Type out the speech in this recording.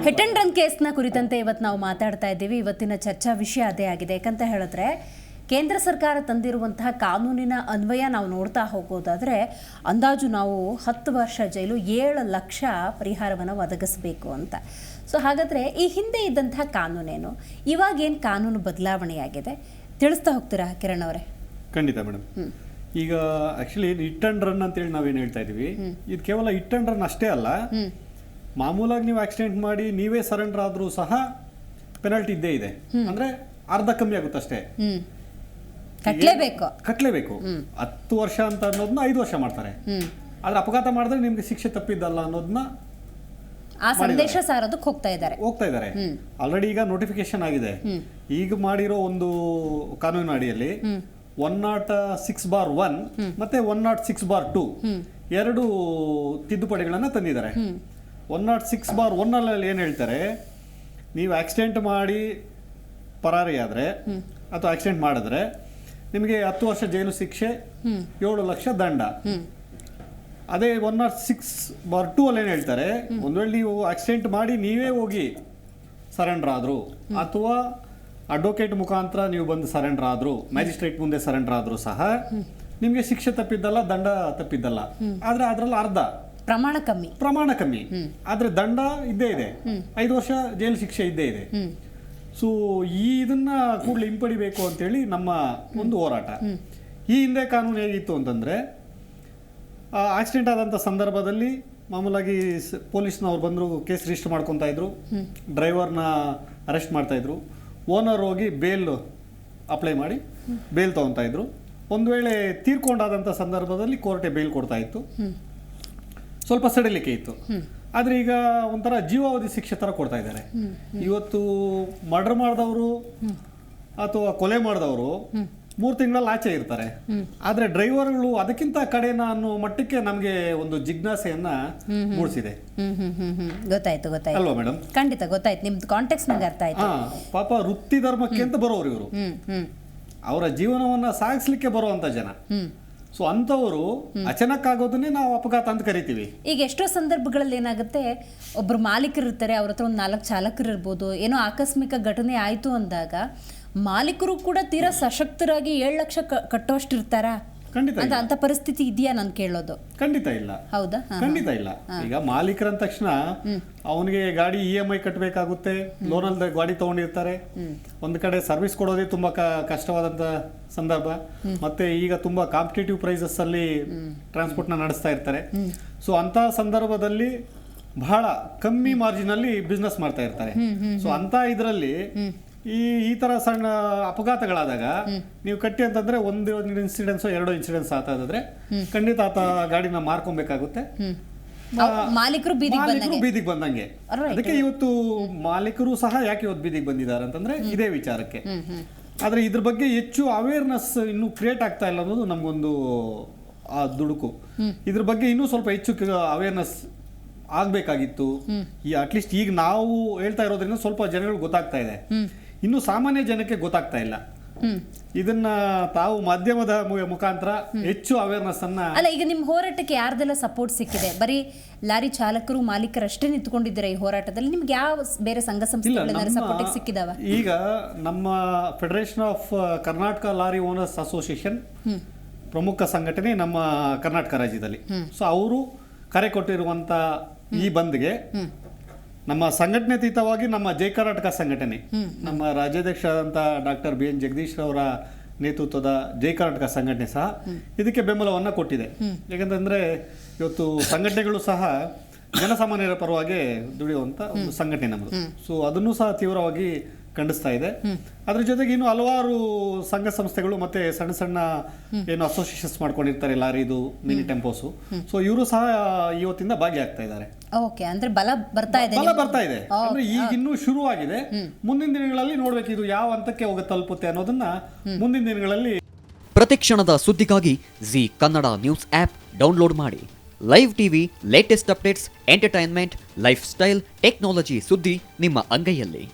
Hit and run ಕೇಸ್ನ ಕುರಿತಂತೆ ಇವತ್ತು ನಾವು ಮಾತಾಡ್ತಾ ಇದ್ದೀವಿ. ಇವತ್ತಿನ ಚರ್ಚಾ ವಿಷಯ ಅದೇ ಆಗಿದೆ. ಯಾಕಂತ ಹೇಳಿದ್ರೆ ಕೇಂದ್ರ ಸರ್ಕಾರ ತಂದಿರುವಂತಹ ಕಾನೂನಿನ ಅನ್ವಯ ನಾವು ನೋಡ್ತಾ ಹೋಗೋದಾದ್ರೆ ಅಂದಾಜು ನಾವು ಹತ್ತು ವರ್ಷ ಜೈಲು ಏಳು ಲಕ್ಷ ಪರಿಹಾರವನ್ನು ಒದಗಿಸಬೇಕು ಅಂತ. ಸೊ ಹಾಗಾದ್ರೆ ಈ ಹಿಂದೆ ಇದ್ದಂತಹ ಕಾನೂನೇನು? ಇವಾಗ ಏನು ಕಾನೂನು ಬದಲಾವಣೆಯಾಗಿದೆ? ತಿಳಿಸ್ತಾ ಹೋಗ್ತೀರಾ ಕಿರಣ್ ಅವರೇ? ಖಂಡಿತ ಮೇಡಮ್. ಈಗ ಆಕ್ಚುಲಿ ಹಿಟ್ ಅಂಡ್ ರನ್ ಅಂತೇಳಿ ನಾವೇನು ಹೇಳ್ತಾ ಇದೀವಿ ಇದು ಕೇವಲ ಹಿಟ್ ಅಂಡ್ ರನ್ ಅಷ್ಟೇ ಅಲ್ಲ. ಮಾಮೂಲಾಗಿ ನೀವು ಆಕ್ಸಿಡೆಂಟ್ ಮಾಡಿ ನೀವೇ ಸರೆಂಡರ್ ಆದ್ರೂ ಸಹ ಪೆನಾಲ್ಟಿ ಇದ್ದೇ ಇದೆ. ಅಂದ್ರೆ ಅರ್ಧ ಕಮ್ಮಿ ಆಗುತ್ತೆ ಅಷ್ಟೇ. ಕಟ್ಲೇಬೇಕು. ಕಟ್ಲೇಬೇಕು. ಹತ್ತು ವರ್ಷ ಅಂತ ಅನ್ನೋದನ್ನ ಐದು ವರ್ಷ ಮಾಡ್ತಾರೆ. ಆದ್ರೆ ಅಪಘಾತ ಮಾಡಿದ್ರೆ ನಿಮ್ಗೆ ಶಿಕ್ಷೆ ತಪ್ಪಿದ್ದಲ್ಲ ಅನ್ನೋದನ್ನ ಆ ಸಂದೇಶ ಸಾರೋದಕ್ಕೆ ಹೋಗ್ತಾ ಇದ್ದಾರೆ. ಹೋಗ್ತಾ ಇದ್ದಾರೆ. ಆಲ್ರೆಡಿ ಈಗ ನೋಟಿಫಿಕೇಶನ್ ಆಗಿದೆ. ಈಗ ಮಾಡಿರೋ ಒಂದು ಕಾನೂನಿನ ಅಡಿಯಲ್ಲಿ one nought six bar one ಮತ್ತೆ one nought six bar two ಎರಡು ತಿದ್ದುಪಡಿಗಳನ್ನ ತಂದಿದ್ದಾರೆ. One nought six bar one ಅಲ್ಲಿ ಏನು ಹೇಳ್ತಾರೆ? ನೀವು ಆಕ್ಸಿಡೆಂಟ್ ಮಾಡಿ ಪರಾರಿ ಆದ್ರೆ ಅಥವಾ ಆಕ್ಸಿಡೆಂಟ್ ಮಾಡಿದ್ರೆ ನಿಮಗೆ ಹತ್ತು ವರ್ಷ ಜೈಲು ಶಿಕ್ಷೆ ಏಳು ಲಕ್ಷ ದಂಡ. ಅದೇ one nought six bar two ಅಲ್ಲಿ ಏನು ಹೇಳ್ತಾರೆ ಒಂದು ವೇಳೆ ನೀವು ಆಕ್ಸಿಡೆಂಟ್ ಮಾಡಿ ನೀವೇ ಹೋಗಿ ಸರೆಂಡರ್ ಆದರು ಅಥವಾ ಅಡ್ವೊಕೇಟ್ ಮುಖಾಂತರ ನೀವು ಬಂದು ಸರೆಂಡರ್ ಆದ್ರು ಮ್ಯಾಜಿಸ್ಟ್ರೇಟ್ ಮುಂದೆ ಸರೆಂಡರ್ ಆದರೂ ಸಹ ನಿಮಗೆ ಶಿಕ್ಷೆ ತಪ್ಪಿದ್ದಲ್ಲ ದಂಡ ತಪ್ಪಿದ್ದಲ್ಲ. ಆದರೆ ಅದರಲ್ಲಿ ಅರ್ಧ. ಪ್ರಮಾಣ ಕಮ್ಮಿ. ಪ್ರಮಾಣ ಕಮ್ಮಿ. ಆದ್ರೆ ದಂಡ ಇದ್ದೇ ಇದೆ. ಐದು ವರ್ಷ ಜೈಲು ಶಿಕ್ಷೆ ಇದ್ದೇ ಇದೆ. ಸೊ ಈ ಇದನ್ನ ಕೂಡಲೇ ಹಿಂಪಡಿಬೇಕು ಅಂತೇಳಿ ನಮ್ಮ ಒಂದು ಹೋರಾಟ. ಈ ಹಿಂದೆ ಕಾನೂನು ಹೇಗಿತ್ತು ಅಂತಂದ್ರೆ ಆಕ್ಸಿಡೆಂಟ್ ಆದಂಥ ಸಂದರ್ಭದಲ್ಲಿ ಮಾಮೂಲಾಗಿ ಪೊಲೀಸ್ನವ್ರು ಬಂದರು ಕೇಸ್ ರಿಜಿಸ್ಟರ್ ಮಾಡ್ಕೊತಾ ಇದ್ರು. ಡ್ರೈವರ್ನ ಅರೆಸ್ಟ್ ಮಾಡ್ತಾ ಇದ್ರು. ಓನರ್ ಹೋಗಿ ಬೇಲ್ ಅಪ್ಲೈ ಮಾಡಿ ಬೇಲ್ ತಗೊತಾ ಇದ್ರು. ಒಂದು ವೇಳೆ ತೀರ್ಕೊಂಡಾದಂಥ ಸಂದರ್ಭದಲ್ಲಿ ಕೋರ್ಟೆ ಬೇಲ್ ಕೊಡ್ತಾ ಇತ್ತು. ಸ್ವಲ್ಪ ಸಡಿಲಿಕ್ಕೆ ಇತ್ತು. ಆದ್ರೆ ಈಗ ಒಂಥರ ಜೀವಾವಧಿ ಶಿಕ್ಷೆ ತರ ಕೊಡ್ತಾ ಇದ್ದಾರೆ. ಇವತ್ತು ಮರ್ಡರ್ ಮಾಡಿದವರು ಅಥವಾ ಕೊಲೆ ಮಾಡಿದವರು ಮೂರು ತಿಂಗಳಲ್ಲಿ ಆಚೆ ಇರ್ತಾರೆ. ಆದ್ರೆ ಡ್ರೈವರ್ಗಳು ಅದಕ್ಕಿಂತ ಕಡೆನ ಅನ್ನೋ ಮಟ್ಟಕ್ಕೆ ನಮಗೆ ಒಂದು ಜಿಜ್ಞಾಸೆಯನ್ನ ಮೂಡಿಸಿದೆ. ಗೊತ್ತಾಯ್ತು ಗೊತ್ತಾಯ್ತು. ಅಲ್ವಾ ಮೇಡಮ್ ಖಂಡಿತ ಗೊತ್ತಾಯ್ತು. ನಿಮ್ದು ಕಾಂಟೆಕ್ಸ್ ನಂಗೆ ಅರ್ಥ ಆಯ್ತು. ಪಾಪ ವೃತ್ತಿ ಧರ್ಮಕ್ಕೆ ಅಂತ ಬರೋರು ಇವರು. ಅವರ ಜೀವನವನ್ನ ಸಾಗಿಸ್ಲಿಕ್ಕೆ ಬರುವಂತ ಜನ. ಸೊ ಅಂತವರು ಅಚಾನಕ್ ಆಗೋದನ್ನೇ ನಾವು ಅಪಘಾತ ಅಂತ ಕರಿತೀವಿ. ಈಗ ಎಷ್ಟೋ ಸಂದರ್ಭಗಳಲ್ಲಿ ಏನಾಗುತ್ತೆ ಒಬ್ರು ಮಾಲೀಕರು ಇರ್ತಾರೆ ಅವ್ರ ಹತ್ರ ಒಂದು ನಾಲ್ಕು ಚಾಲಕರು ಇರ್ಬೋದು ಏನೋ ಆಕಸ್ಮಿಕ ಘಟನೆ ಆಯಿತು ಅಂದಾಗ ಮಾಲೀಕರು ಕೂಡ ತೀರಾ ಸಶಕ್ತರಾಗಿ ಏಳು ಲಕ್ಷ ಕ- ಕಟ್ಟೋಷ್ಟು ಇರ್ತಾರಾ ಖಂಡಿತ ಅಂತ ಅಂತ ಪರಿಸ್ಥಿತಿ ಇದೆಯಾ ನಾನು ಕೇಳೋದು? ಖಂಡಿತ ಇಲ್ಲ. ಹೌದಾ? ಹಾ. ಖಂಡಿತ ಇಲ್ಲ. ಈಗ ಮಾಲೀಕರ ಅಂದ ತಕ್ಷಣ ಅವನಿಗೆ ಗಾಡಿ ಇ ಎಂ ಐ ಕಟ್ಟಬೇಕಾಗುತ್ತೆ ಲೋನಲ್ಲಿ ಗಾಡಿ ತಗೊಂಡಿರ್ತಾರೆ. ಒಂದು ಕಡೆ ಸರ್ವಿಸ್ ಕೊಡೋದೇ ತುಂಬಾ ಕ- ಕಷ್ಟವಾದಂತ ಸಂದರ್ಭ. ಮತ್ತೆ ಈಗ ತುಂಬಾ ಕಾಂಪಿಟೇಟಿವ್ ಪ್ರೈಸಸ್ ಅಲ್ಲಿ ಟ್ರಾನ್ಸ್ಪೋರ್ಟ್ನ ನಡೆಸ್ತಾ ಇರ್ತಾರೆ. ಸೊ ಅಂತ ಸಂದರ್ಭದಲ್ಲಿ ಬಹಳ ಕಮ್ಮಿ ಮಾರ್ಜಿನ್ ಅಲ್ಲಿ ಬಿಸ್ನೆಸ್ ಮಾಡ್ತಾ ಇರ್ತಾರೆ. ಸೊ ಅಂತ ಇದರಲ್ಲಿ ಈ ಈ ತರ ಸಣ್ಣ ಅಪಘಾತಗಳಾದಾಗ ನೀವು ಕಟ್ಟಿ ಅಂತಂದ್ರೆ ಒಂದು ಇನ್ಸಿಡೆನ್ಸ್ ಎರಡು ಇನ್ಸಿಡೆನ್ಸ್ ಆತಾದ್ರೆ ಖಂಡಿತ ಆತ ಗಾಡಿನ ಮಾರ್ಕೊಬೇಕಾಗುತ್ತೆ. ಮಾಲೀಕರು ಬೀದಿಗೆ ಬಂದಂಗೆ. ಅದಕ್ಕೆ ಇವತ್ತು ಮಾಲೀಕರು ಸಹ ಯಾಕೆ ಇವತ್ತು ಬೀದಿಗೆ ಬಂದಿದ್ದಾರೆ ಅಂತಂದ್ರೆ ಇದೇ ವಿಚಾರಕ್ಕೆ. ಆದ್ರೆ ಇದ್ರ ಬಗ್ಗೆ ಹೆಚ್ಚು ಅವೇರ್ನೆಸ್ ಇನ್ನು ಕ್ರಿಯೇಟ್ ಆಗ್ತಾ ಇಲ್ಲ ಅನ್ನೋದು ನಮ್ಗೊಂದು ಆ ದುಡುಕು. ಇದ್ರ ಬಗ್ಗೆ ಇನ್ನೂ ಸ್ವಲ್ಪ ಹೆಚ್ಚು ಅವೇರ್ನೆಸ್ ಆಗ್ಬೇಕಾಗಿತ್ತು. ಈ ಅಟ್ಲೀಸ್ಟ್ ಈಗ ನಾವು ಹೇಳ್ತಾ ಇರೋದ್ರಿಂದ ಸ್ವಲ್ಪ ಜನಗಳು ಗೊತ್ತಾಗ್ತಾ ಇದೆ. ಇನ್ನು ಸಾಮಾನ್ಯ ಜನಕ್ಕೆ ಗೊತ್ತಾಗ್ತಾ ಇಲ್ಲ. ಇದನ್ನ ತಾವು ಮಾಧ್ಯಮದ ಮುಖಾಂತರ ಹೆಚ್ಚು ಅವೇರ್ನೆಸ್ ಅನ್ನ ಅಲ್ಲ ಈಗ ನಿಮ್ಮ ಹೋರಾಟಕ್ಕೆ ಯಾರ್ದೆಲ್ಲ ಸಪೋರ್ಟ್ ಸಿಕ್ಕಿದೆ? ಬರೀ ಲಾರಿ ಚಾಲಕರು ಮಾಲೀಕರಷ್ಟೇ ನಿಂತ್ಕೊಂಡಿದ್ದಾರೆ ಈ ಹೋರಾಟದಲ್ಲಿ? ನಿಮ್ಗೆ ಯಾವ ಬೇರೆ ಸಂಘ ಸಂಸ್ಥೆ ಸಿಕ್ಕಿದಾವ? ಈಗ ನಮ್ಮ federation of Karnataka lorry owners association ಪ್ರಮುಖ ಸಂಘಟನೆ ನಮ್ಮ ಕರ್ನಾಟಕ ರಾಜ್ಯದಲ್ಲಿ. ಸೊ ಅವರು ಕರೆ ಕೊಟ್ಟಿರುವಂತ ಈ ಬಂದ್ಗೆ ನಮ್ಮ ಸಂಘಟನೆತೀತವಾಗಿ ನಮ್ಮ ಜೈ ಕರ್ನಾಟಕ ಸಂಘಟನೆ. ನಮ್ಮ ರಾಜ್ಯಾಧ್ಯಕ್ಷರಾದಂಥ ಡಾಕ್ಟರ್ ಬಿ ಎನ್ ಜಗದೀಶ್ ಅವರ ನೇತೃತ್ವದ ಜೈ ಕರ್ನಾಟಕ ಸಂಘಟನೆ ಸಹ ಇದಕ್ಕೆ ಬೆಂಬಲವನ್ನ ಕೊಟ್ಟಿದೆ. ಯಾಕಂತಂದ್ರೆ ಇವತ್ತು ಸಂಘಟನೆಗಳು ಸಹ ಜನಸಾಮಾನ್ಯರ ಪರವಾಗಿ ದುಡಿಯುವಂತ ಒಂದು ಸಂಘಟನೆ ನಮ್ಮದು ಸೊ ಅದನ್ನು ಸಹ ತೀವ್ರವಾಗಿ ಖಂಡಿಸ್ತಾ ಇದೆ. ಅದ್ರ ಜೊತೆಗೆ ಇನ್ನು ಹಲವಾರು ಸಂಘ ಸಂಸ್ಥೆಗಳು ಮತ್ತೆ ಸಣ್ಣ ಸಣ್ಣ ಏನು ಅಸೋಸಿಯೇಷನ್ಸ್ ಮಾಡ್ಕೊಂಡಿರ್ತಾರೆ ಲಾರಿದು ಮಿನಿ ಟೆಂಪೋಸು. ಸೊ ಇವರು ಸಹ ಇವತ್ತಿಂದ ಭಾಗಿಯಾಗ್ತಾ ಇದ್ದಾರೆ. ಓಕೆ ಅಂದ್ರೆ ಬಲ ಬರ್ತಾ ಇದೆ ಬಲ ಬರ್ತಾ ಇದೆ. ಅಂದ್ರೆ ಈಗ ಇನ್ನೂ ಶುರುವಾಗಿದೆ. ಮುಂದಿನ ದಿನಗಳಲ್ಲಿ ನೋಡ್ಬೇಕು ಇದು ಯಾವ ಹಂತಕ್ಕೆ ಹೋಗ ತಲುಪುತ್ತೆ ಅನ್ನೋದನ್ನ ಮುಂದಿನ ದಿನಗಳಲ್ಲಿ ಪ್ರತಿಕ್ಷಣದ ಸುದ್ದಿಗಾಗಿ Zee Kannada news app download ಮಾಡಿ. Live TV latest updates entertainment lifestyle technology ಸುದ್ದಿ ನಿಮ್ಮ ಅಂಗೈಯಲ್ಲಿ.